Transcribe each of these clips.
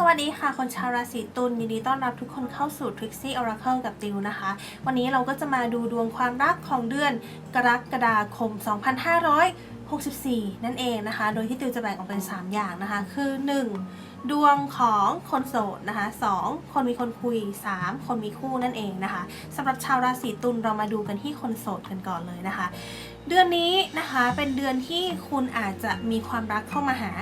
สวัสดีค่ะคนชาวราศีตุลยินดีต้อนรับทุกคนเข้าสู่ Trixie Oracle กับติวนะคะ วันนี้เราก็จะมาดูดวงความรักของเดือนกรกฎาคม 2564 นั่นเองนะคะ โดยที่ติวจะแบ่งออกเป็น 3 อย่างนะคะ คือ 1. ดวงของคนโสดนะคะ 2. คนมีคนคุย 3. คนมีคู่นั่นเองนะคะสำหรับชาวราศีตุลเรามาดูกันที่คนโสดกันก่อนเลยนะคะ เดือนนี้นะคะเป็นเดือนที่คุณอาจจะมีความรักเข้ามาหา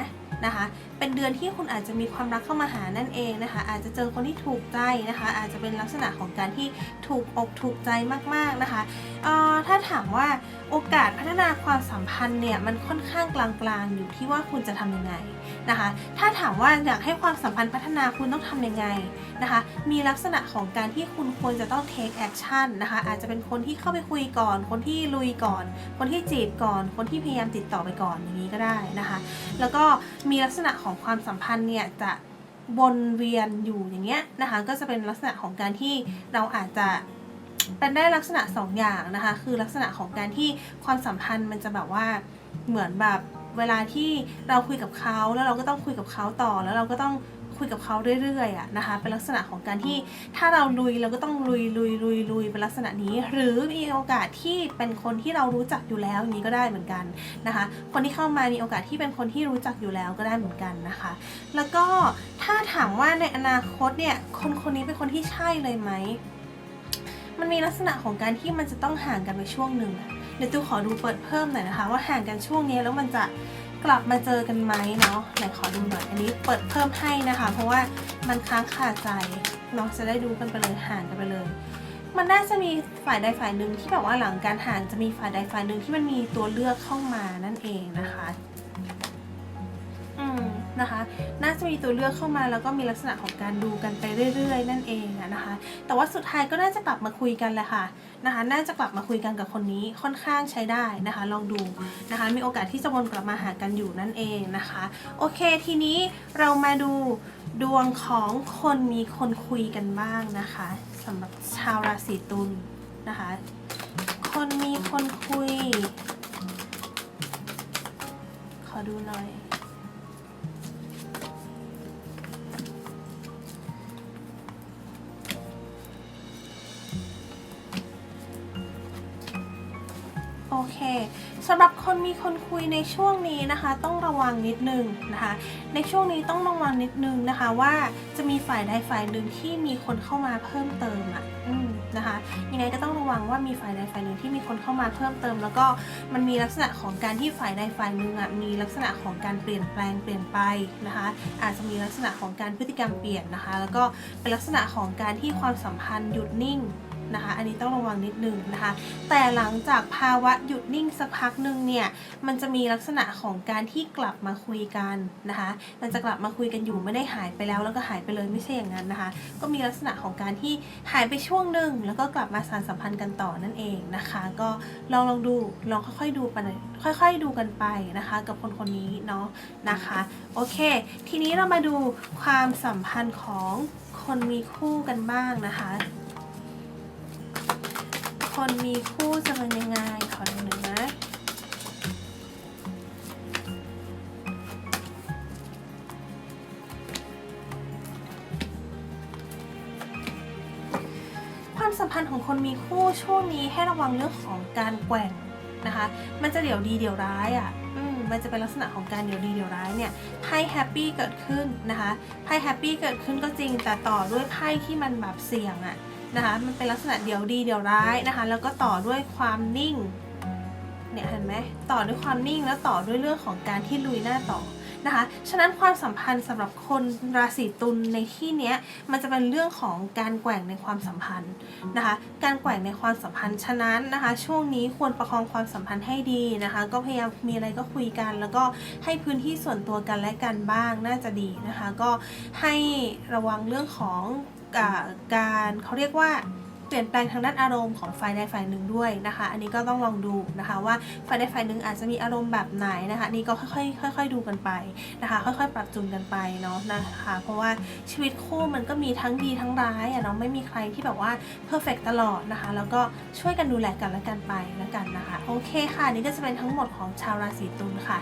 นะคะเป็นเดือนที่คุณอาจจะมีความรักเข้ามาหานั่นเองนะคะ อาจจะเจอคนที่ถูกใจนะคะ อาจจะเป็นลักษณะของการที่ถูกอกถูกใจมากๆนะคะเอ่อถ้าถามว่าโอกาสพัฒนาความสัมพันธ์เนี่ยมันค่อนข้างกลางๆ อยู่ที่ว่าคุณจะทำยังไงนะคะ ถ้าถามว่าอยากให้ความสัมพันธ์พัฒนาคุณต้องทำยังไงนะคะ มีลักษณะของการที่คุณควรจะต้อง take action นะคะ อาจจะเป็นคนที่เข้าไปคุยก่อน คนที่ลุยก่อน คนที่จีบก่อน คนที่พยายามติดต่อไปก่อนอย่างนี้ก็ได้นะคะ แล้วก็มีลักษณะของของความสัมพันธ์เนี่ยจะวนเวียนอยู่อย่างเงี้ยนะคะก็จะเป็นลักษณะของการที่เราอาจจะเป็นได้ลักษณะสองอย่างนะคะคือลักษณะของการที่ความสัมพันธ์มันจะแบบว่าเหมือนแบบเวลาที่เราคุยกับเขาแล้วเราก็ต้องคุยกับเขาต่อแล้วเราก็ต้อง คุยกับเขาเรื่อยๆอะนะคะ เป็นลักษณะของการที่ถ้าเราลุยเราก็ต้องลุยลุยลุยลุยเป็นลักษณะนี้ หรือมีโอกาสที่เป็นคนที่เรารู้จักอยู่แล้วอย่างนี้ก็ได้เหมือนกันนะคะ คนที่เข้ามามีโอกาสที่เป็นคนที่รู้จักอยู่แล้วก็ได้เหมือนกันนะคะ แล้วก็ถ้าถามว่าในอนาคตเนี่ยคนคนนี้เป็นคนที่ใช่เลยไหมมันมีลักษณะของการที่มันจะต้องห่างกันไปช่วงหนึ่งเดี๋ยวตูขอดูเปิดเพิ่มหน่อยนะคะ ว่าห่างกันช่วงนี้แล้วมันจะ กลับมาเจอกันไหมเนาะไหนขอดูหน่อยอันนี้เปิดเพิ่มให้นะคะ เพราะว่ามันค้างคาใจเนาะจะได้ดูกันไปเลยห่างกันไปเลย มันน่าจะมีฝ่ายใดฝ่ายหนึ่งที่แบบว่าหลังการห่างจะมีฝ่ายใดฝ่ายหนึ่งที่มันมีตัวเลือกเข้ามานั่นเองนะคะ นะคะน่าจะมีตัวเลือกเข้ามาแล้วก็มีลักษณะของการดูกันไปเรื่อย ๆ นั่นเองนะคะ แต่ว่าสุดท้ายก็น่าจะกลับมาคุยกันแหละค่ะนะคะ น่าจะกลับมาคุยกันกับคนนี้ค่อนข้างใช้ได้นะคะ ลองดูนะคะ มีโอกาสที่จะวนกลับมาหากันอยู่นั่นเองนะคะ โอเคทีนี้เรามาดูดวงของคนมีคนคุยกันบ้างนะคะสำหรับชาวราศีตุลนะคะ คนมีคนคุย ขอดูหน่อย อเคสำหรับคนมีคนคุยในช่วงนี้นะคะ ต้องระวังนิดนึงนะคะ ในช่วงนี้ต้องระวังนิดนึงนะคะว่าจะมีฝ่ายใดฝ่ายหนึ่งที่มีคนเข้ามาเพิ่มเติมอะนะคะยังไงก็ต้องระวังว่ามีฝ่ายใดฝ่ายหนึ่งที่มีคนเข้ามาเพิ่มเติม แล้วก็มันมีลักษณะของการที่ฝ่ายใดฝ่ายหนึ่งอะมีลักษณะของการเปลี่ยนแปลงเปลี่ยนไปนะคะ อาจจะมีลักษณะของการพฤติกรรมเปลี่ยนนะคะ แล้วก็เป็นลักษณะของการที่ความสัมพันธ์หยุดนิ่ง นะคะ อันนี้ต้องระวังนิดนึงนะคะ แต่หลังจากภาวะหยุดนิ่งสักพักหนึ่งเนี่ย มันจะมีลักษณะของการที่กลับมาคุยกันนะคะ มันจะกลับมาคุยกันอยู่ไม่ได้หายไปแล้วแล้วก็หายไปเลยไม่ใช่อย่างนั้นนะคะ ก็มีลักษณะของการที่หายไปช่วงหนึ่งแล้วก็กลับมาสานสัมพันธ์กันต่อนั่นเองนะคะ ก็ลองลองดูลองค่อยๆดูไปค่อย ๆ ดูกันไปนะคะ กับคนคนนี้เนาะนะคะ โอเค ทีนี้เรามาดูความสัมพันธ์ของคนมีคู่กันบ้างนะคะ คนมีคู่จะเป็นยังไง ขอหน่อยนะความสัมพันธ์ของคนมีคู่ช่วงนี้ให้ระวังเรื่องของการแกว่งนะคะ มันจะเดี๋ยวดีเดี๋ยวร้ายอะอืมมันจะเป็นลักษณะของการเดี๋ยวดีเดี๋ยวร้ายเนี่ยไพ่แฮปปี้เกิดขึ้นนะคะไพ่แฮปปี้เกิดขึ้นก็จริงแต่ต่อด้วยไพ่ที่มันแบบเสี่ยงอะ นะคะ มันเป็นลักษณะเดี๋ยวดีเดี๋ยวร้ายนะคะ แล้วก็ต่อด้วยความนิ่ง เนี่ยเห็นไหมต่อด้วยความนิ่งแล้วต่อด้วยเรื่องของการที่ลุยหน้าต่อนะคะ ฉะนั้นความสัมพันธ์สำหรับคนราศีตุลในที่เนี้ยมันจะเป็นเรื่องของการแกว่งในความสัมพันธ์นะคะ การแกว่งในความสัมพันธ์ ฉะนั้นนะคะ ช่วงนี้ควรประคองความสัมพันธ์ให้ดีนะคะ ก็พยายามมีอะไรก็คุยกัน แล้วก็ให้พื้นที่ส่วนตัวกันและกันบ้างน่าจะดีนะคะ ก็ให้ระวังเรื่องของ การเขาเรียกว่าเปลี่ยนแปลงทางด้านอารมณ์ของฝ่ายใดฝ่ายหนึ่งด้วยนะคะ อันนี้ก็ต้องลองดูนะคะว่าฝ่ายใดฝ่ายหนึ่งอาจจะมีอารมณ์แบบไหนนะคะนนี่ก็ค่อยๆค่อย ๆ ดูกันไปนะคะ ค่อยๆ ปรับจูนกันไปเนาะนะคะ เพราะว่าชีวิตคู่มันก็มีทั้งดีทั้งร้ายอะเนาะไม่มีใครที่แบบว่าเพอร์เฟกตลอดนะคะ แล้วก็ช่วยกันดูแลกันและกันไปแล้วกันนะคะ โอเคค่ะนี่ก็จะเป็นทั้งหมดของชาวราศีตุลค่ะ